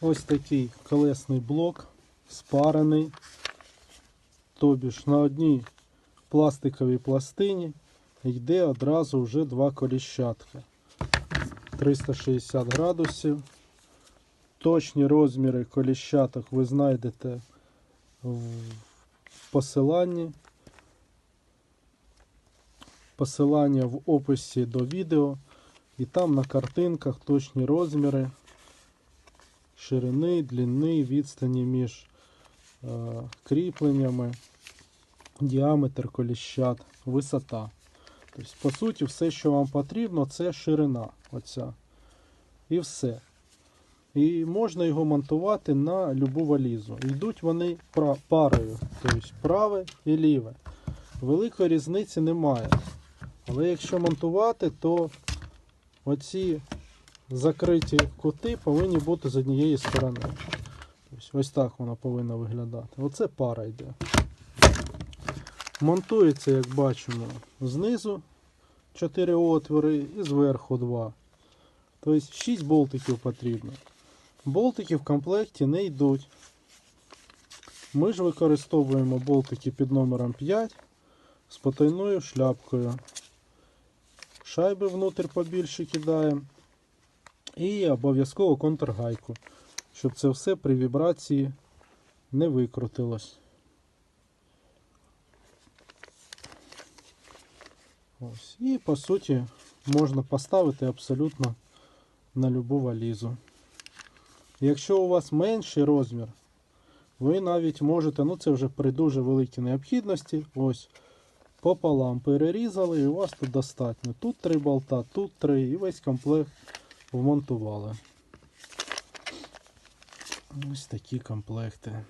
Ось такий колесний блок, спарений. Тобі ж на одній пластиковій пластині йде одразу вже два коліщатка. 360 градусів. Точні розміри коліщаток ви знайдете в посиланні. Посилання в описі до відео. І там на картинках точні розміри ширини, длини, відстані між е, кріпленнями, діаметр коліщат, висота. Тобто, по суті, все, що вам потрібно, це ширина. Оця. І все. І можна його монтувати на любу валізу. Йдуть вони парою, тобто праве і ліве. Великої різниці немає. Але якщо монтувати, то оці закриті кути повинні бути з однієї сторони. Тобто ось так воно повинно виглядати. Оце пара йде. Монтується, як бачимо, знизу 4 отвори і зверху 2. Тобто 6 болтиків потрібно. Болтики в комплекті не йдуть. Ми ж використовуємо болтики під номером 5 з потайною шляпкою. Шайби внутрь побільше кидаємо. І обов'язково контргайку, щоб це все при вібрації не викрутилось. Ось. І по суті можна поставити абсолютно на любу валізу. Якщо у вас менший розмір, ви навіть можете, ну це вже при дуже великій необхідності, ось пополам перерізали і у вас тут достатньо. Тут три болта, тут три і весь комплект вмонтували. Ось такі комплекти.